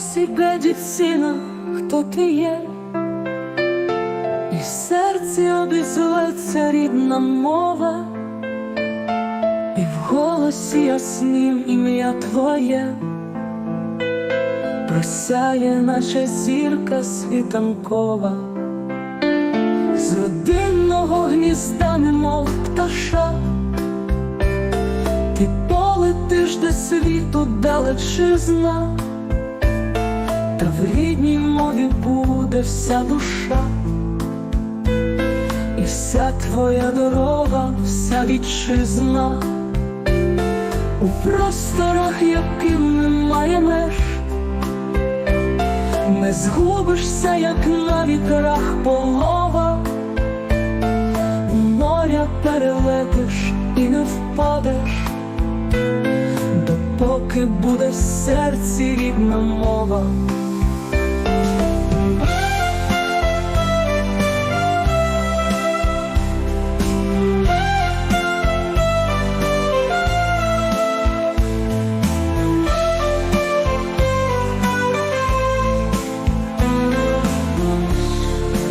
тебе, дівчина, хто ти є, і в серці обізветься рідна мова, і в голосі яснім ім'я твоє, просяє, наче зірка світанкова, з родинного гнізда, немов пташа. Ти полетиш до світу далечизна, в рідній мові буде вся душа, і вся твоя дорога, вся вітчизна, у просторах, яким немає меж, не згубишся, як на вітрах полова, моря перелетиш і не впадеш, допоки буде в серці рідна мова.